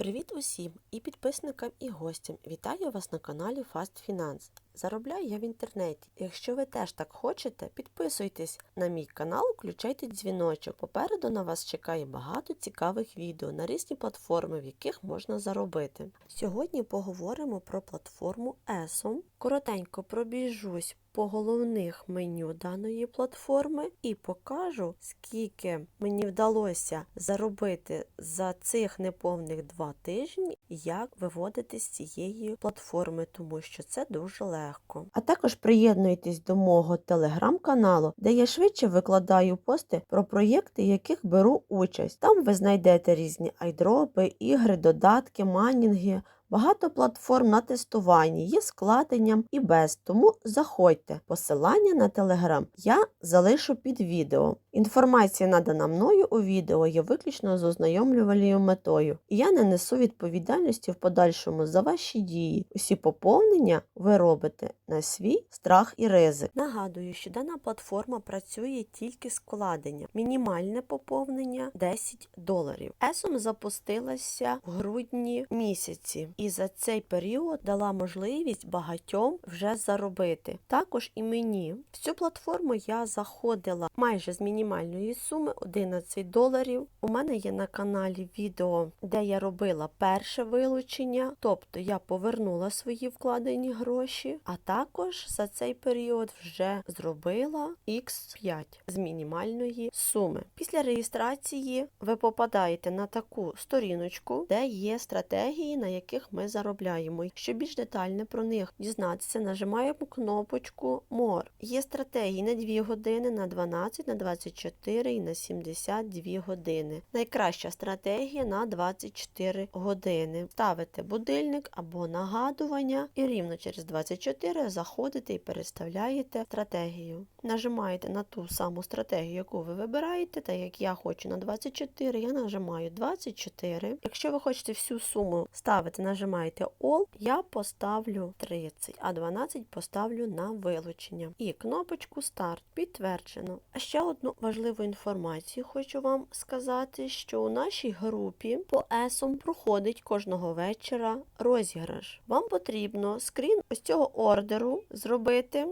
Привіт усім і підписникам, і гостям. Вітаю вас на каналі Fast Finance. Заробляю я в інтернеті. Якщо ви теж так хочете, підписуйтесь на мій канал, включайте дзвіночок. Попереду на вас чекає багато цікавих відео на різні платформи, в яких можна заробити. Сьогодні поговоримо про платформу ESOM. Коротенько пробіжусь по головних меню даної платформи і покажу, скільки мені вдалося заробити за цих неповних два тижні, як виводити з цієї платформи, тому що це дуже легко. А також приєднуйтесь до мого телеграм-каналу, де я швидше викладаю пости про проєкти, яких беру участь. Там ви знайдете різні айдропи, ігри, додатки, майнінги. Багато платформ на тестуванні є складенням і без, тому заходьте. Посилання на телеграм я залишу під відео. Інформація, надана мною у відео, є виключно з ознайомлювальною метою, і я не несу відповідальності в подальшому за ваші дії. Усі поповнення ви робите на свій страх і ризик. Нагадую, що дана платформа працює тільки з вкладення. Мінімальне поповнення 10 доларів. Есом запустилася в грудні місяці і за цей період дала можливість багатьом вже заробити. Також і мені в цю платформу я заходила майже з мінімальної суми 11 доларів. У мене є на каналі відео, де я робила перше вилучення, тобто я повернула свої вкладені гроші, а також за цей період вже зробила X5 з мінімальної суми. Після реєстрації ви попадаєте на таку сторіночку, де є стратегії, на яких ми заробляємо. Щоб більш детально про них дізнатися, нажимаємо кнопочку More. Є стратегії на 2 години, на 12, на 24 і на 72 години. Найкраща стратегія на 24 години. Ставите будильник або нагадування, і рівно через 24 заходите і переставляєте стратегію. Нажимаєте на ту саму стратегію, яку ви вибираєте, так як я хочу на 24, я нажимаю 24. Якщо ви хочете всю суму ставити, нажимаєте All, я поставлю 30, а 12 поставлю на вилучення. І кнопочку Старт підтверджено. А ще одну важливу інформацію хочу вам сказати, що у нашій групі по ЕСОМ проходить кожного вечора розіграш. Вам потрібно скрін ось цього ордеру зробити.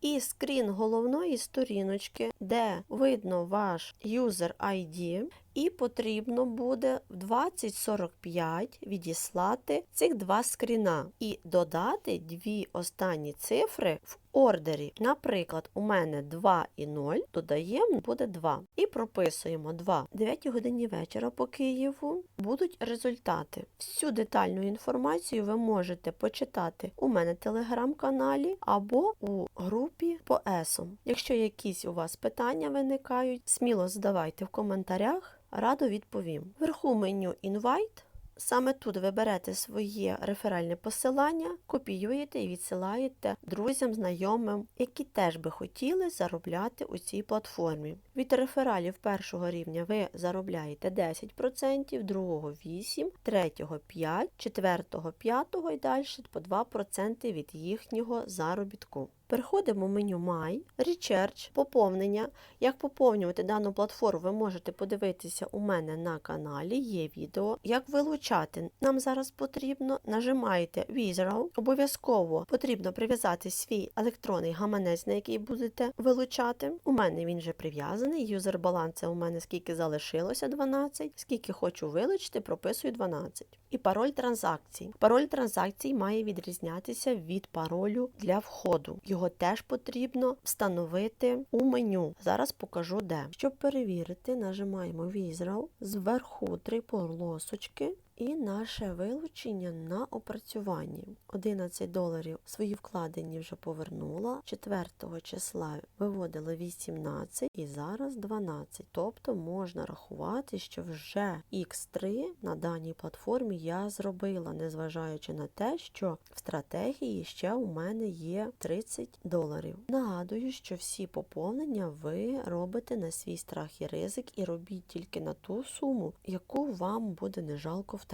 І скрін головної сторіночки, де видно ваш user ID, і потрібно буде в 2045 відіслати цих два скріна і додати дві останні цифри в ордері. Наприклад, у мене 2 і 0, додаємо, буде 2. І прописуємо 2. 9 годині вечора по Києву будуть результати. Всю детальну інформацію ви можете почитати у мене в телеграм-каналі або у групі по ЕСОМ. Якщо якісь у вас питання виникають, сміло задавайте в коментарях. Радо відповім. Вверху меню Invite. Саме тут ви берете своє реферальне посилання, копіюєте і відсилаєте друзям, знайомим, які теж би хотіли заробляти у цій платформі. Від рефералів першого рівня ви заробляєте 10%, другого 8%, третього 5%, четвертого 5% і далі по 2% від їхнього заробітку. Переходимо в меню My, Recharge, поповнення. Як поповнювати дану платформу, ви можете подивитися у мене на каналі, є відео. Як вилучати, нам зараз потрібно, нажимаєте Wizard, обов'язково потрібно прив'язати свій електронний гаманець, на який будете вилучати. У мене він вже прив'язаний, юзер баланс у мене скільки залишилося 12, скільки хочу вилучити, прописую 12. І пароль транзакцій. Пароль транзакцій має відрізнятися від паролю для входу. Його теж потрібно встановити у меню. Зараз покажу де. Щоб перевірити, нажимаємо візрал, зверху три полосочки. І наше вилучення на опрацюванні. 11 доларів свої вкладені вже повернула. 4 числа виводила 18 і зараз 12. Тобто можна рахувати, що вже X3 на даній платформі я зробила, незважаючи на те, що в стратегії ще у мене є 30 доларів. Нагадую, що всі поповнення ви робите на свій страх і ризик, і робіть тільки на ту суму, яку вам буде не жалко втратити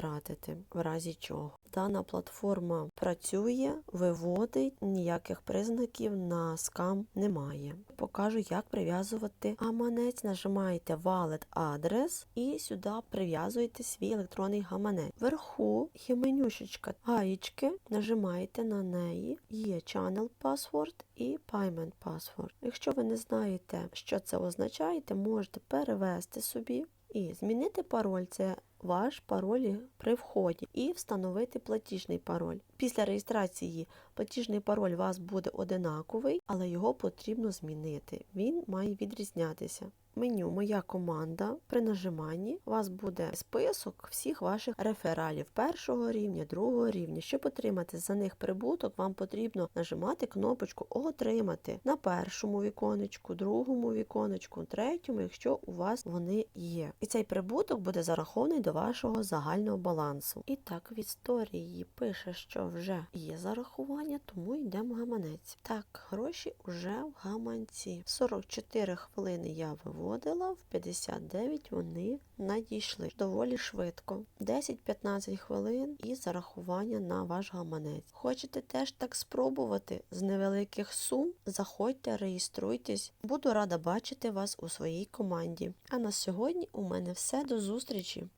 в разі чого. Дана платформа працює, виводить, ніяких признаків на скам немає. Покажу, як прив'язувати гаманець. Нажимаєте Wallet адрес і сюди прив'язуєте свій електронний гаманець. Вверху є менюшечка гаєчки, нажимаєте на неї, є Channel Password і Payment Password. Якщо ви не знаєте, що це означає, можете перевести собі і змінити пароль. Це ваш пароль при вході і встановити платіжний пароль. Після реєстрації платіжний пароль у вас буде одинаковий, але його потрібно змінити. Він має відрізнятися. Меню Моя команда при нажиманні у вас буде список всіх ваших рефералів першого рівня, другого рівня. Щоб отримати за них прибуток, вам потрібно нажимати кнопочку Отримати на першому віконечку, другому віконечку, третьому, якщо у вас вони є. І цей прибуток буде зарахований до вашого загального балансу. І так, в історії пише, що вже є зарахування, тому йдемо гаманець. Так, гроші вже в гаманці. 44 хвилини я виводила, в 59 вони надійшли доволі швидко. 10-15 хвилин і зарахування на ваш гаманець. Хочете теж так спробувати з невеликих сум? Заходьте, реєструйтесь. Буду рада бачити вас у своїй команді. А на сьогодні у мене все до зустрічі!